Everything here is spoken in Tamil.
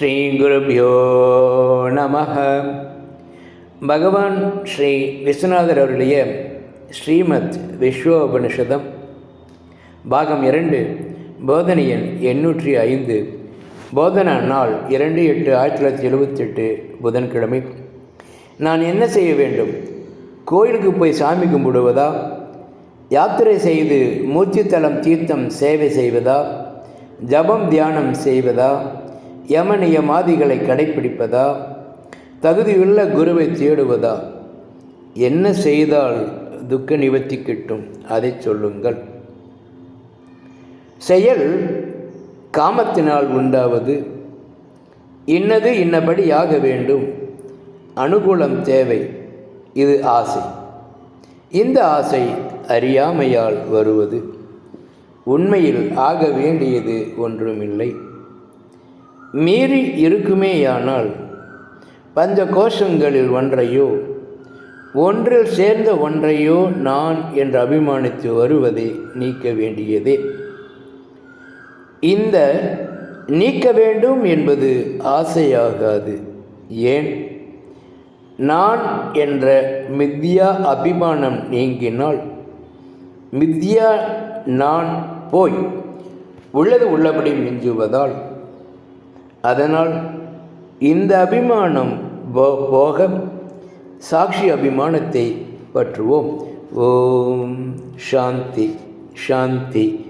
குருபியோ நம பகவான் ஸ்ரீ விஸ்வநாதர் அவருடைய ஸ்ரீமத் விஸ்வோபனிஷதம் பாகம் இரண்டு போதனை எண் எண்ணூற்றி ஐந்து போதனா நாள் இரண்டு எட்டு ஆயிரத்தி தொள்ளாயிரத்தி எழுபத்தெட்டு புதன்கிழமை. நான் என்ன செய்ய வேண்டும்? கோயிலுக்கு போய் சாமி கும்பிடுவதா? யாத்திரை செய்து மூச்சுத்தலம் தீர்த்தம் சேவை செய்வதா? ஜபம் தியானம் செய்வதா? யம நியமாதிகளை கடைப்பிடிப்பதா? தகுதியுள்ள குருவை தேடுவதா? என்ன செய்தால் துக்க நிவர்த்தி கிட்டும்? அதை சொல்லுங்கள். செயல் காமத்தினால் உண்டாவது. இன்னது இன்னபடி ஆக வேண்டும். அனுகூலம் தேவை. இது ஆசை. இந்த ஆசை அறியாமையால் வருவது. உண்மையில் ஆக வேண்டியது ஒன்றுமில்லை. மீறி இருக்குமேயானால் பஞ்ச கோஷங்களில் ஒன்றையோ ஒன்றில் சேர்ந்த ஒன்றையோ நான் என்று அபிமானித்து வருவதை நீக்க வேண்டியதே. இந்த நீக்க வேண்டும் என்பது ஆசையாகாது. ஏன்? நான் என்ற மித்யா அபிமானம் நீங்கினால் மித்யா நான் போய் உள்ளது உள்ளபடி மிஞ்சுவதால் அதனால் இந்த அபிமானம் போ- போக சாட்சி அபிமானத்தை பற்றுவோம். ஓம் சாந்தி சாந்தி.